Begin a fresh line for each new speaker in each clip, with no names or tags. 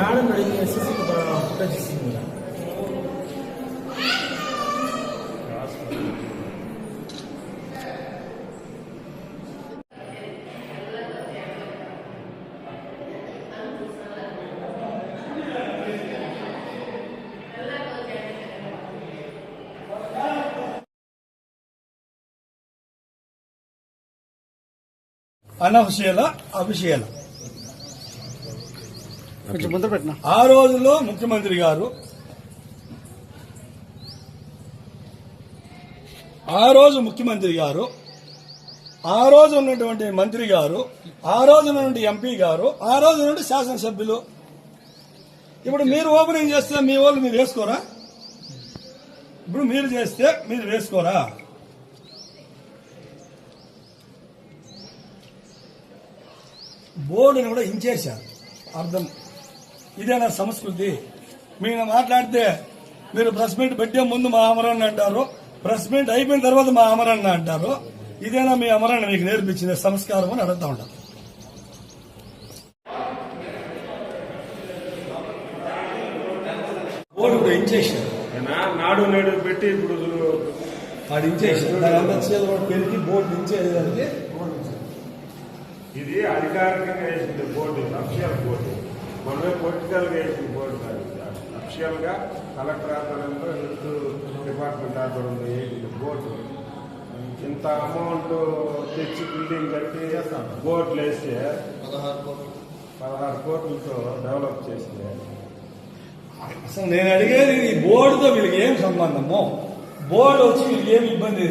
Madam అడిగి SSC footage ఇస్తుంది madam
ఆ రోజుల్లో ముఖ్యమంత్రి గారు ఆ రోజు ముఖ్యమంత్రి గారు ఆ రోజు ఉన్నటువంటి మంత్రి గారు ఆ రోజు ఉన్నటువంటి ఎంపీ గారు ఆ రోజు నుండి శాసనసభ్యులు. ఇప్పుడు మీరు ఓపెనింగ్ చేస్తే మీ వాళ్ళు మీరు వేసుకోరా? ఇప్పుడు మీరు చేస్తే మీరు వేసుకోరా? బోర్డుని కూడా ఇంచేశారు అర్థం ఇదేనా సంస్కృతి. మీరు మాట్లాడితే మీరు ప్రెస్ మీట్ పెట్టే ముందు మా అమరన్న అంటారు. ప్రెస్ మీట్ అయిపోయిన తర్వాత మా అమరన్న అంటారు ఇదేనా మీ అమరన్న మీకు నేర్పించిన సంస్కారం అని అడుగుతా ఉంటారు
నాడు నేడు పెట్టి ఇప్పుడు
వాడు పెరిగి బోర్డు ఇంచేదానికి
ఇది అధికారికంగా వేసింది బోర్డు అఫిషియల్ బోర్డు. మనమే పొలిటికల్గా వేసిన బోర్డు కాదు ఇది. అఫిషియల్గా కలెక్టర్ ఆధ్వర్యంలో హెల్త్ డిపార్ట్మెంట్ ఆధ్వర్యంలో వేసింది బోర్డు ఇంత అమౌంట్ తెచ్చి బిల్డింగ్ కట్టి బోర్డులు వేస్తే పదహారు కోట్లతో డెవలప్ చేసింది
అసలు నేను అడిగేది ఈ బోర్డుతో వీళ్ళకి ఏం సంబంధము? బోర్డు వచ్చి వీళ్ళకి ఏమి ఇబ్బంది?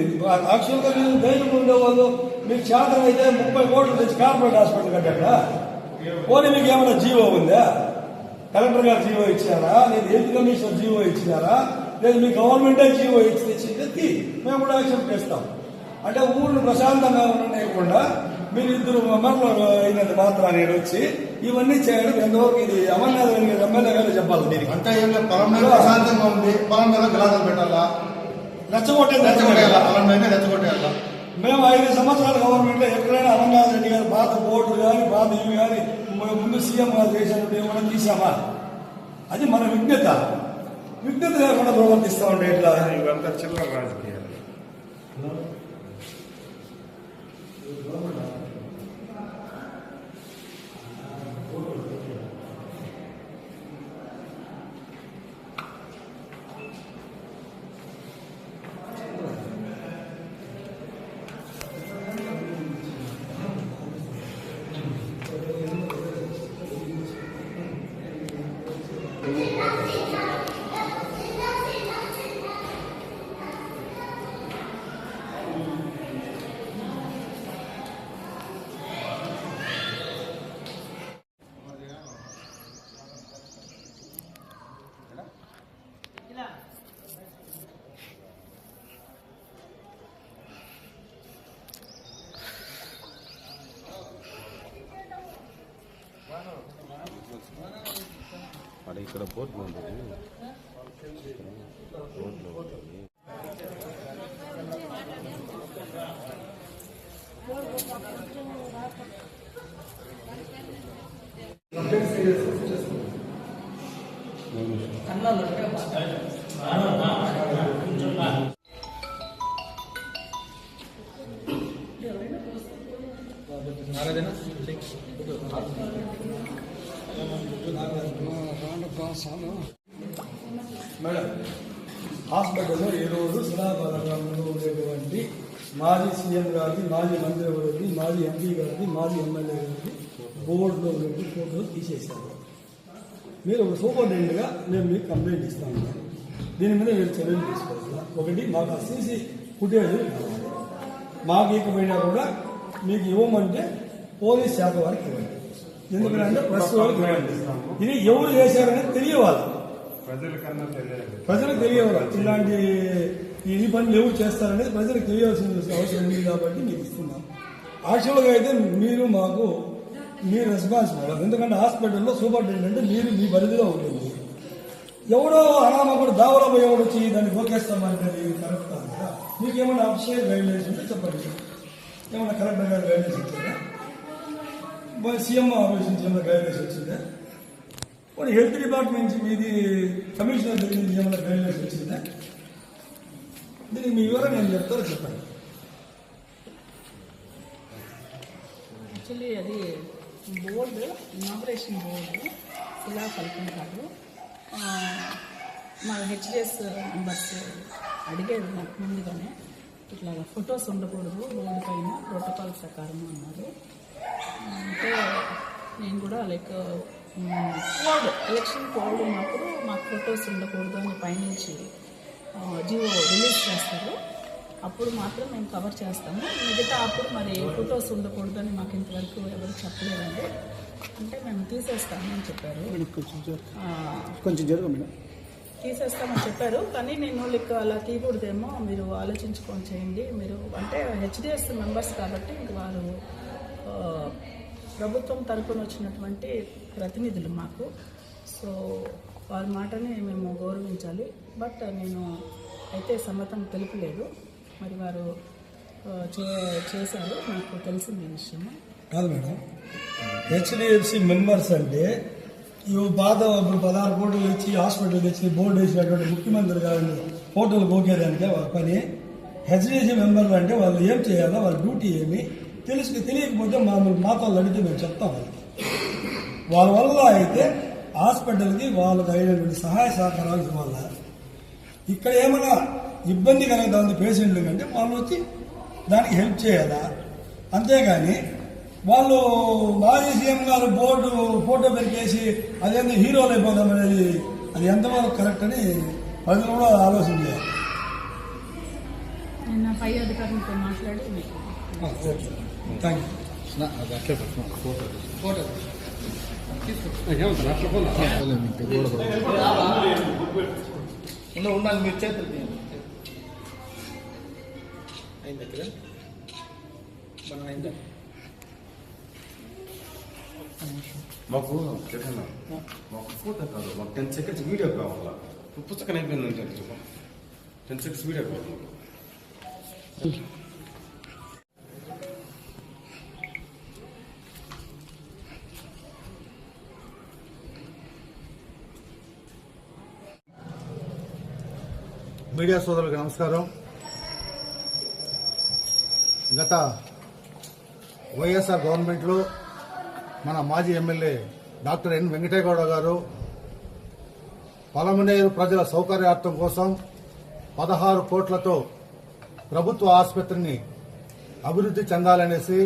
యాక్చువల్గా మీరు ధైర్యం ఉండేవాళ్ళు. మీకు చేతన అయితే ముప్పై కోట్లు తెచ్చి కార్పొరేట్ హాస్పిటల్ కట్టారా? పోనీ మీకు ఏమైనా జీవో ఉందా? కలెక్టర్ గారు జీవో ఇచ్చారా లేదు హెల్త్ కమిషనర్ జీవో ఇచ్చినారా? లేదు మీ గవర్నమెంటే జీవో ఇచ్చి తెచ్చింది తీ. మేము కూడా యాక్సెప్ట్ చేస్తాం. అంటే ఊళ్ళు ప్రశాంతంగా ఉండకుండా మీరు ఇద్దరు మెంబర్లు అయినంత మాత్రాన్ని వచ్చి ఇవన్నీ చేయడం ఎంతవరకు ఇది అమర్నాథ్ గారికి ఎమ్మెల్యే గారు చెప్పాలి దీనికి.
అంటే ఏం లేదు పొలం మీద ప్రశాంతంగా ఉంది. పొలం మీద గ్లాసులు పెట్టాలా?
రెచ్చగొట్టేది
రెచ్చగొట్టేయాలా? పొలం మీద రెచ్చగొట్టేయాలా?
మేము ఐదు సంవత్సరాల గవర్నమెంట్లో ఎక్కడైనా అమర్నాథ్ రెడ్డి గారు పాత బోర్డు కానీ పాత ఇవి కానీ ముందు సీఎం గారు చేసినట్టు ఏమైనా తీసామా? అది మన విజ్ఞత. విజ్ఞత లేకుండా ప్రవర్తిస్తా ఉంటే ఎట్లా?
ఇవంతా చిల్లర రాజకీయాలు
అక్కడ ఇక్కడ బోర్డు ఉంటుంది బోర్డులో ఉంటుంది
మేడం హాస్పిటల్లో ఈరోజు రోజు ఉండేటువంటి మాజీ సీఎం గారిది మాజీ మంత్రి గారిది మాజీ ఎంపీ గారిది మాజీ ఎమ్మెల్యే గారిది బోర్డులో ఉన్నటువంటి ఫోటోలు తీసేశారు. మీరు ఒక సూపరింటెండెంట్గా మేము మీకు కంప్లైంట్ ఇస్తాము దీని మీద మీరు చర్యలు తీసుకోవాలి. ఒకటి మాకు ఆ సీసీ ఫుటేజ్ మాకు ఇకపోయినా కూడా మీకు ఇవ్వమంటే పోలీస్ శాఖ వారికి ఇవ్వండి. ఎందుకంటే ప్రెస్ వారికి ఇవ్వండి. ఇది ఎవరు చేశారనేది తెలియవాలి. ప్రజలకు తెలియవాలి. ఇలాంటి ఈ పనులు ఎవరు చేస్తారనేది ప్రజలకు తెలియాల్సిన అవసరం ఉంది కాబట్టి మీకు ఇస్తున్నాం. యాక్చువల్గా అయితే మీరు మాకు మీ రెస్పాన్సిబుల్ ఎందుకంటే హాస్పిటల్లో సూపరింటెండెంట్ మీరు మీ పరిధిలో ఉంటుంది ఎవడో అనామకుడు దావలో పోయి ఎవడు వచ్చి దాన్ని గోకేస్తామంటే ఇది కరెక్ట్ కాదు కదా. మీకు ఏమైనా అఫిషియల్ గైడ్లైన్స్ ఉంటే చెప్పండి. ఏమైనా కరెక్ట్గా గైడ్లైన్స్ ఇచ్చారా సీఎం ఆఫీస్ నుంచి ఏమైనా గైడ్లైన్స్ వచ్చిందా? కొన్ని హెల్త్ డిపార్ట్మెంట్ నుంచి మీది కమిషనర్ దగ్గర నుంచి ఏమైనా గైడ్లైన్స్ వచ్చిందా? దీనికి మీ వివరం నేను చెప్తారో చెప్పండి.
యాక్చువల్లీ అది బోర్డు ఇనాగరేషన్ బోర్డు ఇలా పలుకుంటారు కాదు మా హెచ్డిఎస్ మెంబర్స్ అడిగేది నాకు ముందుగానే. ఇట్లా ఫొటోస్ ఉండకూడదు బోర్డు పైన ప్రోటోకాల్ ప్రకారం అన్నారు. అంటే నేను కూడా లైక్ కోడ్ ఎలక్షన్ కోడ్ ఉన్నప్పుడు మాకు ఫొటోస్ ఉండకూడదు అని పైనుంచి జియో రిలీజ్ చేస్తారు. అప్పుడు మాత్రం మేము కవర్ చేస్తాము. మిగతా అప్పుడు మరి ఫొటోస్ ఉండకూడదని మాకు ఇంతవరకు ఎవరు చెప్పలేదండి. అంటే మేము తీసేస్తామని చెప్పారు.
కొంచెం జరుగు మేడం.
తీసేస్తామని చెప్పారు. కానీ నేను లైక్ అలా తీయకూడదేమో మీరు ఆలోచించుకొని చేయండి. మీరు అంటే హెచ్డిఎస్ మెంబర్స్ కాబట్టి ఇంక వారు ప్రభుత్వం తరపున వచ్చినటువంటి ప్రతినిధులు మాకు. సో వారి మాటని మేము గౌరవించాలి. బట్ నేను అయితే సమ్మతం తెలుపలేదు. మరి వారు చే చేశారు. నాకు తెలిసింది ఈ విషయము
కాదు మేడం. హెచ్డిఎఫ్సి మెంబర్స్ అంటే ఇవి బాధ ఇప్పుడు పదహారు కోట్లు ఇచ్చి హాస్పిటల్ తెచ్చి బోర్డు వేసినటువంటి ముఖ్యమంత్రి గారిని హోటల్ పోకేదానికే వాళ్ళ పని. హెచ్డిఎఫ్సి మెంబర్లు అంటే వాళ్ళు ఏం చేయాలో వాళ్ళ డ్యూటీ ఏమి తెలుసు తెలియకపోతే మామూలు మాతో అడిగితే మేము చెప్తాం వాళ్ళకి. వాళ్ళ వల్ల అయితే హాస్పిటల్కి వాళ్ళకి అయినటువంటి సహాయ సహకారాలు ఇవ్వాలి? ఇక్కడ ఏమైనా ఇబ్బంది కలుగుతుంది పేషెంట్లు కంటే వాళ్ళు వచ్చి దానికి హెల్ప్ చేయాలా? అంతేగాని వాళ్ళు మాజీ సీఎం గారు బోర్డు ఫోటో పెరికేసి అదేందో హీరోలు అయిపోదాం అనేది అది ఎంతవరకు కరెక్ట్ అని ప్రజలు కూడా ఆలోచన చేయాలి. థ్యాంక్ యూ
ఉండ ఉండాలి మీరు చేతులు. అయిందా కదా మనం అయిందా?
మాకు జగన్ మాకు ఫోటో కాదు మాకు టెన్ సెకండ్స్ వీడియో కావాలా? పుస్తకం అయిపోయిందంటే టెన్ సెకండ్స్ వీడియో కావాలి.
మీడియా సోదరులకు నమస్కారం. గత వైఎస్ఆర్ గవర్నమెంట్లో మన మాజీ ఎమ్మెల్యే డాక్టర్ ఎన్ వెంకటేగౌడ గారు పలమనేరు ప్రజల సౌకర్యార్థం కోసం పదహారు కోట్లతో ప్రభుత్వ ఆసుపత్రిని అభివృద్ధి చెందాలనేసి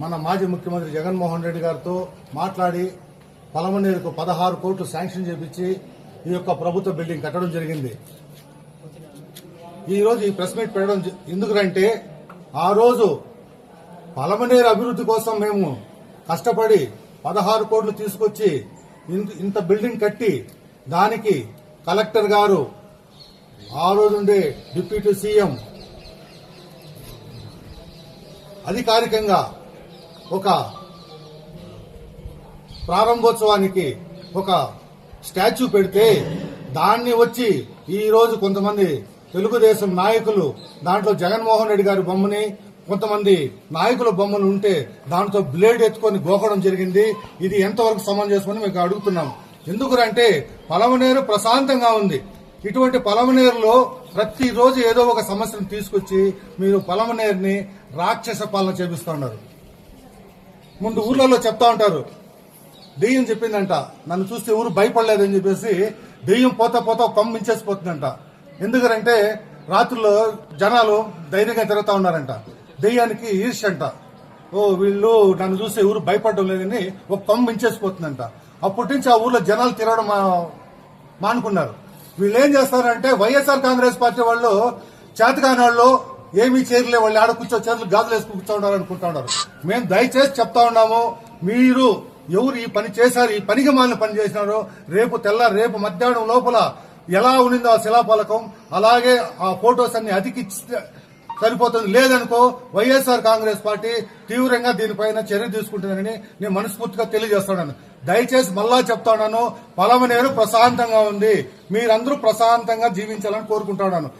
మన మాజీ ముఖ్యమంత్రి జగన్మోహన్ రెడ్డి గారితో మాట్లాడి పలమనేరుకు పదహారు కోట్లు శాంక్షన్ చేపించి ఈ యొక్క ప్రభుత్వ బిల్డింగ్ కట్టడం జరిగింది. ఈ రోజు ఈ ప్రెస్ మీట్ పెట్టడం ఎందుకంటే ఆ రోజు పలమనేరు అభివృద్ధి కోసం మేము కష్టపడి పదహారు కోట్లు తీసుకొచ్చి ఇంత- ఇంత బిల్డింగ్ కట్టి దానికి కలెక్టర్ గారు ఆ రోజుండే డిప్యూటీ సీఎం అధికారికంగా ఒక ప్రారంభోత్సవానికి ఒక స్టాచ్యూ పెడితే దాన్ని వచ్చి ఈరోజు కొంతమంది తెలుగుదేశం నాయకులు దాంట్లో జగన్మోహన్ రెడ్డి గారి బొమ్మని కొంతమంది నాయకుల బొమ్మలు ఉంటే దాంతో బ్లేడ్ ఎత్తుకొని గోకడం జరిగింది. ఇది ఎంతవరకు సమంజసమని మీకు అడుగుతున్నాం. ఎందుకంటే పలమనేరు ప్రశాంతంగా ఉంది. ఇటువంటి పలవనేరులో ప్రతిరోజు ఏదో ఒక సమస్యను తీసుకొచ్చి మీరు పలవనేరుని రాక్షస పాలన చేపిస్తున్నారు ముందు ఊర్లలో చెప్తా ఉంటారు. దెయ్యం చెప్పిందంట. నన్ను చూస్తే ఊరు భయపడలేదని చెప్పేసి దెయ్యం పోతా పోతా కొమ్మ మించేసిపోతుందంట. ఎందుకంటే రాత్రుల్లో జనాలు ధైర్యంగా తిరుగుతా ఉన్నారంట. దెయ్యానికి ఈర్ష అంట. ఓ వీళ్ళు నన్ను చూసి ఊరు భయపడడం లేదని ఒక కొమ్మ మించేసిపోతుందంట అప్పటి నుంచి ఆ ఊర్లో జనాలు తిరగడం మా- మానుకున్నారు. వీళ్ళు ఏం చేస్తారంటే వైఎస్ఆర్ కాంగ్రెస్ పార్టీ వాళ్ళు చేతకాని వాళ్ళు ఏమీ చేయలే వాళ్ళు ఆడ కూర్చో చేతులు గాజులు వేసుకుని కూర్చో ఉన్నారు అనుకుంటా ఉన్నారు. మేము దయచేసి చెప్తా ఉన్నాము మీరు ఎవరు ఈ పని చేశారు ఈ పనికి మాలిన పని చేసినారో రేపు తెల్ల రేపు మధ్యాహ్నం లోపల ఎలా ఉండిందో ఆ శిలాఫలకం అలాగే ఆ ఫొటోస్ అన్ని అతికిస్తే సరిపోతుంది. లేదనుకో వైఎస్ఆర్ కాంగ్రెస్ పార్టీ తీవ్రంగా దీనిపైన చర్య తీసుకుంటుందని నేను మనస్ఫూర్తిగా తెలియజేస్తున్నాను. దయచేసి మళ్ళా చెప్తాను పలమనేరు ప్రశాంతంగా ఉంది. మీరందరూ ప్రశాంతంగా జీవించాలని కోరుకుంటున్నాను.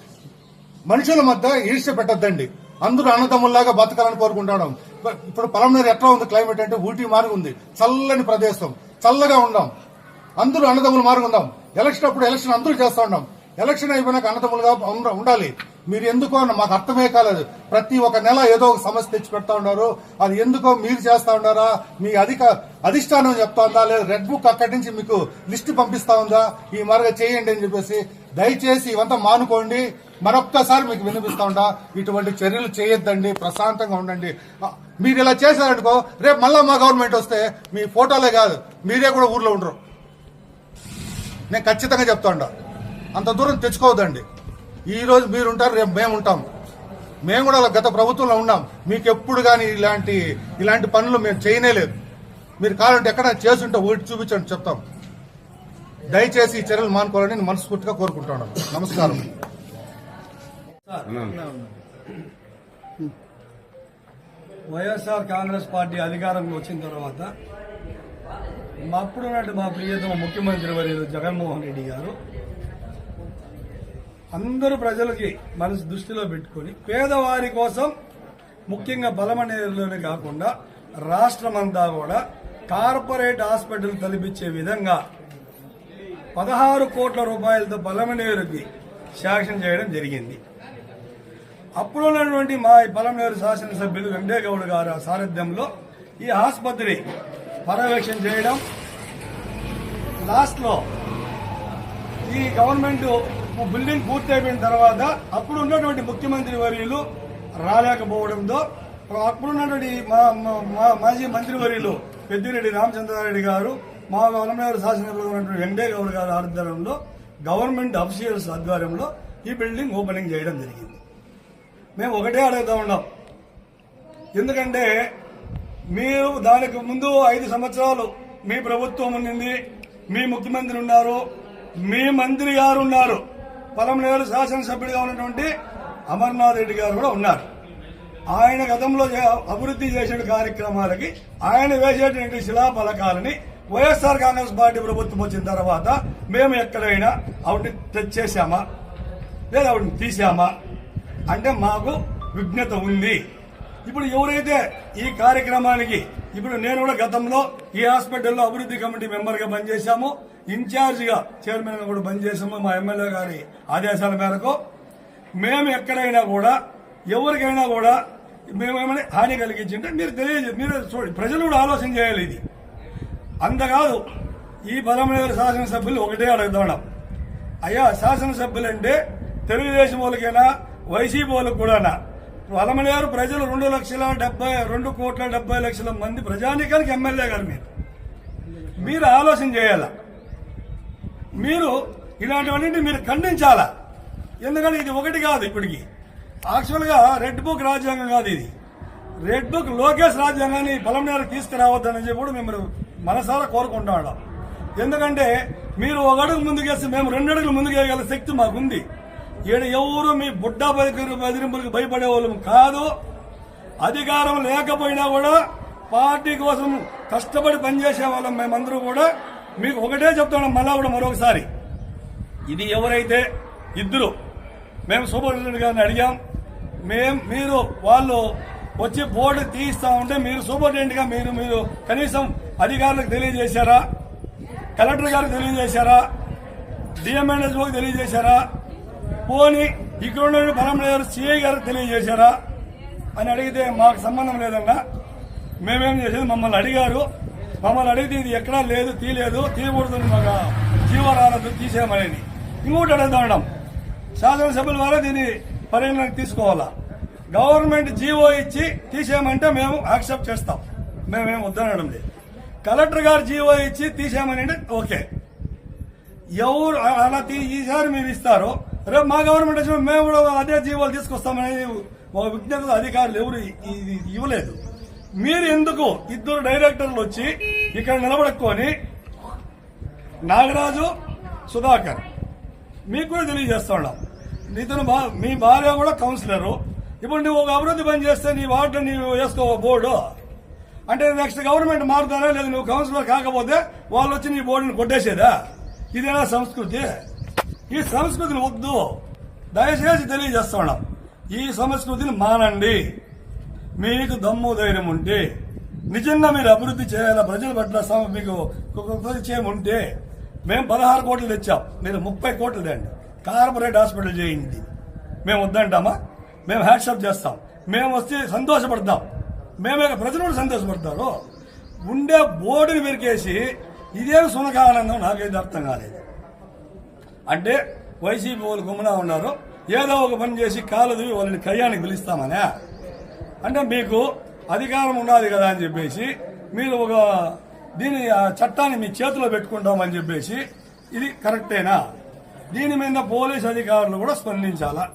మనుషుల మధ్య ఈర్ష్య పెట్టద్దండి. అందరూ అన్నదమ్ముల్లాగా బతకాలని కోరుకుంటున్నాం. ఇప్పుడు పలమనేరు ఎట్లా ఉంది క్లైమేట్ అంటే ఊటీ మారి ఉంది చల్లని ప్రదేశం. చల్లగా ఉండం. అందరూ అన్నదమ్ములు మారుకుందాం. ఎలక్షన్ అప్పుడు ఎలక్షన్ అందరూ చేస్తా ఉన్నాం. ఎలక్షన్ అయిపోయినాక అన్నదమ్ములుగా ఉండాలి. మీరు ఎందుకో అన్న మాకు అర్థమే కాలేదు. ప్రతి ఒక నెల ఏదో ఒక సమస్య తెచ్చి పెడతా ఉన్నారు. అది ఎందుకో మీరు చేస్తా ఉన్నారా? మీ అధిక అధిష్టానం చెప్తా ఉందా? లేదా రెడ్ బుక్ అక్కడి నుంచి మీకు లిస్టు పంపిస్తా ఉందా? ఈ మరగా చేయండి అని చెప్పేసి దయచేసి ఇవంతా మానుకోండి. మరొక్కసారి మీకు వినిపిస్తా ఉండా. ఇటువంటి చర్యలు చేయొద్దండి. ప్రశాంతంగా ఉండండి. మీరు ఇలా చేశారనుకో రేపు మళ్ళా మా గవర్నమెంట్ వస్తే మీ ఫోటోలే కాదు. మీరే కూడా ఊర్లో ఉండరు. నేను ఖచ్చితంగా చెప్తా అంత దూరం తెచ్చుకోవద్దండి. ఈరోజు మీరుంటారు మీరు ఉంటారు రేపు మేము ఉంటాం మేము కూడా అలా గత ప్రభుత్వంలో ఉన్నాం. మీకు ఎప్పుడు కానీ ఇలాంటి ఇలాంటి పనులు మేము చేయనే లేదు. మీరు కావాలంటే ఎక్కడ చేస్తుంటే ఊటి చూపించండి చెప్తాం. దయచేసి ఈ చర్యలు మానుకోవాలని నేను మనస్ఫూర్తిగా కోరుకుంటున్నాను. నమస్కారం.
వైఎస్ఆర్ కాంగ్రెస్ పార్టీ అధికారంలో వచ్చిన తర్వాత మా అప్పుడున్నట్టు మా ప్రియతమ ముఖ్యమంత్రి వర్యులు జగన్మోహన్ రెడ్డి గారు? అందరూ ప్రజలకి మనసు దృష్టిలో పెట్టుకొని పేదవారి కోసం ముఖ్యంగా బలమనేరులోనే కాకుండా రాష్ట్రమంతా కూడా కార్పొరేట్ హాస్పిటల్ తలపించే విధంగా పదహారు కోట్ల రూపాయలతో బలమనేరుకి శాంక్షన్ చేయడం జరిగింది. అప్పుడు ఉన్నటువంటి మా బలమనేరు శాసనసభ్యులు వెంకటేగౌడ్ గారు సారథ్యంలో ఈ ఆసుపత్రి పర్యవేక్షణ చేయడం. లాస్ట్లో ఈ గవర్నమెంట్ బిల్డింగ్ పూర్తి అయిపోయిన తర్వాత అప్పుడు ఉన్నటువంటి ముఖ్యమంత్రి వర్యులు రాలేకపోవడంతో అప్పుడు ఉన్నటువంటి మా మంత్రి వర్యులు పెద్దిరెడ్డి రామచంద్రారెడ్డి గారు మా గవర్నమెంట్ శాసనసభ్యులు ఉన్నటువంటి వెంకటేగౌడ్ గారి ఆధ్వర్యంలో గవర్నమెంట్ అఫీషియల్స్ ఆధ్వర్యంలో ఈ బిల్డింగ్ ఓపెనింగ్ చేయడం జరిగింది. మేము ఒకటే అడుగుతా ఉన్నాం. ఎందుకంటే మీరు దానికి ముందు ఐదు సంవత్సరాలు మీ ప్రభుత్వం ఉండింది మీ ముఖ్యమంత్రి ఉన్నారు మీ మంత్రి గారు ఉన్నారు. పొలంనేరు శాసనసభ్యుడిగా ఉన్నటువంటి అమర్నాథ్ రెడ్డి గారు కూడా ఉన్నారు. ఆయన గతంలో అభివృద్ధి చేసిన కార్యక్రమాలకి ఆయన వేసేటువంటి శిలాఫలకాలని వైఎస్ఆర్ కాంగ్రెస్ పార్టీ ప్రభుత్వం వచ్చిన తర్వాత మేము ఎక్కడైనా ఆవిడని తెచ్చేసామా లేదా ఆవిడని తీసామా అంటే మాకు విఘ్నత ఉంది. ఇప్పుడు ఎవరైతే ఈ కార్యక్రమానికి ఇప్పుడు నేను కూడా గతంలో ఈ హాస్పిటల్లో అభివృద్ధి కమిటీ మెంబర్గా పనిచేశాము. ఇన్ఛార్జిగా చైర్మన్గా కూడా పనిచేసాము మా ఎమ్మెల్యే గారి ఆదేశాల మేరకు. మేము ఎక్కడైనా కూడా ఎవరికైనా కూడా మేమేమైనా హాని కలిగించింటే మీరు తెలియజే మీరు చూడండి ప్రజలు కూడా ఆలోచన చేయాలి ఇది. అంతకాదు ఈ పదమూడు శాసనసభ్యులు ఒకటే అడుగుతున్నాం అయ్యా శాసనసభ్యులంటే తెలుగుదేశం వాళ్ళకైనా వైసీపీ వాళ్ళకి కూడానా? వలమలేరు ప్రజలు రెండు లక్షల డెబ్బై రెండు కోట్ల డెబ్బై లక్షల మంది ప్రజానీకానికి ఎమ్మెల్యే గారు మీరు. మీరు ఆలోచన చేయాల? మీరు ఇలాంటివన్నీ మీరు ఖండించాలా? ఎందుకంటే ఇది ఒకటి కాదు ఇప్పటికి. యాక్చువల్గా రెడ్ బుక్ రాజ్యాంగం కాదు ఇది. రెడ్ బుక్ లోకేష్ రాజ్యాంగాన్ని పొలంనేరు తీసుకురావద్దని చెప్పి కూడా మేము మనసారా కోరుకుంటాం ఎందుకంటే మీరు ఒక అడుగు ముందుకేస్తే మేము రెండు అడుగులు ముందుకేయగల శక్తి మాకుంది. ఈడ ఎవరు మీ బుడ్డ బతికి బెదిరింపులకు భయపడే వాళ్ళం కాదు. అధికారం లేకపోయినా కూడా పార్టీ కోసం కష్టపడి పనిచేసే వాళ్ళం మేమందరూ కూడా. మీకు ఒకటే చెప్తున్నాం మళ్ళా కూడా మరొకసారి. ఇది ఎవరైతే ఇద్దరు మేము సూపరింటెండెంట్ గారిని అడిగాం. మేం మీరు వాళ్ళు వచ్చి బోర్డు తీయిస్తా ఉంటే మీరు సూపరింటెండెంట్గా మీరు మీరు కనీసం అధికారులకు తెలియజేశారా? కలెక్టర్ గారికి తెలియజేశారా? డిఎంఎన్ఎస్ఓకి తెలియజేశారా? పోని ఇక్కడ ఉన్న పరమలేరు సిఐ గారు తెలియజేశారా అని అడిగితే మాకు సంబంధం లేదన్నా. మేమేం చేసేది? మమ్మల్ని అడిగారు. మమ్మల్ని అడిగితే ఇది ఎక్కడా లేదు తీయలేదు తీయకూడదు మాకు జీవో రాలేదు తీసేయమని ఇంకోటి అడుగుతా శాసనసభ్యుల వారే దీన్ని పరిగణనకు తీసుకోవాలా? గవర్నమెంట్ జీవో ఇచ్చి తీసేయమంటే మేము యాక్సెప్ట్ చేస్తాం. మేమేం వద్దనడం లేదు. కలెక్టర్ గారు జీవో ఇచ్చి తీసేయమని అంటే ఓకే. ఎవరు అలా తీ- ఈసారి మీరు ఇస్తారు రేపు మా గవర్నమెంట్ వచ్చిన మేము కూడా అదే జీవాలు తీసుకొస్తామని ఒక విజ్ఞత అధికారులు ఎవరు ఇది ఇవ్వలేదు. మీరు ఎందుకు ఇద్దరు డైరెక్టర్లు వచ్చి ఇక్కడ నిలబడుకొని నాగరాజు సుధాకర్ మీకు కూడా తెలియజేస్తున్నాం ఇతను బా- మీ భార్య కూడా కౌన్సిలరు. ఇప్పుడు నువ్వు ఒక అభివృద్ధి పని చేస్తే నీ వార్డు నీవు వేసుకో బోర్డు. అంటే నెక్స్ట్ గవర్నమెంట్ మారుతారా? లేదా నువ్వు కౌన్సిలర్ కాకపోతే వాళ్ళు వచ్చి నీ బోర్డుని కొట్టేసేదా? ఇదేనా సంస్కృతి? ఈ సంస్కృతిని వద్దు. దయచేసి తెలియజేస్తున్నాం ఈ సంస్కృతిని మానండి. మీకు దమ్ము ధైర్యం ఉంటే నిజంగా మీరు అభివృద్ధి చేయాలా? ప్రజల పట్ల మీకు పరిచయం ఉంటే మేము పదహారు కోట్లు తెచ్చాం. మీరు ముప్పై కోట్లు తేండి. కార్పొరేట్ హాస్పిటల్ చేయండి. మేము వద్దంటామా? మేము హ్యాట్సప్ చేస్తాం. మేము వస్తే సంతోషపడతాం. మేమే ప్రజలు కూడా సంతోషపడతారు. ఉండే బోర్డుని వెరికేసి ఇదేం సునకానందం? నాకైతే అర్థం కాలేదు. అంటే వైసీపీ వాళ్ళు గుమ్మనా ఉన్నారు. ఏదో ఒక పని చేసి కాలదు వాళ్ళని కయ్యానికి పిలుస్తామనే. అంటే మీకు అధికారం ఉండాలి కదా అని చెప్పేసి మీరు ఒక దీని ఆ చట్టాన్ని మీ చేతిలో పెట్టుకుంటామని చెప్పేసి ఇది కరెక్టేనా? దీని మీద పోలీస్ అధికారులు కూడా స్పందించాలా?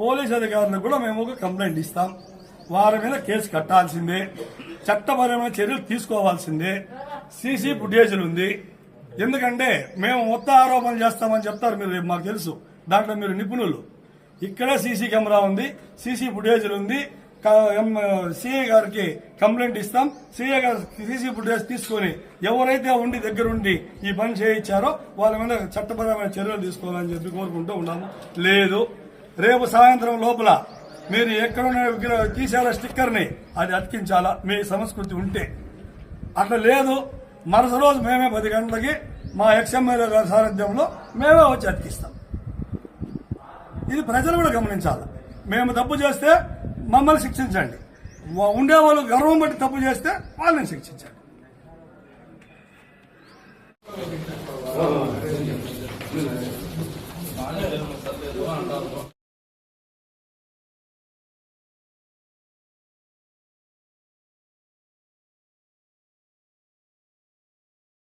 పోలీస్ అధికారులకు కూడా మేము ఒక కంప్లైంట్ ఇస్తాం. వారి మీద కేసు కట్టాల్సిందే. చట్టపరమైన చర్యలు తీసుకోవాల్సిందే. సీసీ ఫుటేజీలు ఉంది. ఎందుకంటే మేము మొత్తం ఆరోపణలు చేస్తామని చెప్తారు మీరు రేపు మాకు తెలుసు. దాంట్లో మీరు నిపుణులు. ఇక్కడే సీసీ కెమెరా ఉంది సీసీ ఫుటేజ్లు ఉంది. సీఏ గారికి కంప్లైంట్ ఇస్తాం. సీఏ గారు సీసీ ఫుటేజ్ తీసుకొని ఎవరైతే ఉండి దగ్గర ఉండి ఈ పని చేయించారో వాళ్ళ మీద చట్టపరమైన చర్యలు తీసుకోవాలని చెప్పి కోరుకుంటూ ఉన్నాము. లేదు. రేపు సాయంత్రం లోపల మీరు ఎక్కడున్న విగ్రహ తీసారా స్టిక్కర్ని? అది అతికించాలా? మీ సంస్కృతి ఉంటే. అట్లా లేదు. మరుసటి రోజు మేమే పది గంటలకి మా ఎక్స్ఎమ్మెల్యే గారి సారథ్యంలో మేమే వచ్చి అతికిస్తాం. ఇది ప్రజలు కూడా గమనించాలి. మేము తప్పు చేస్తే మమ్మల్ని శిక్షించండి. ఉండేవాళ్ళు గర్వం బట్టి తప్పు చేస్తే వాళ్ళని శిక్షించండి.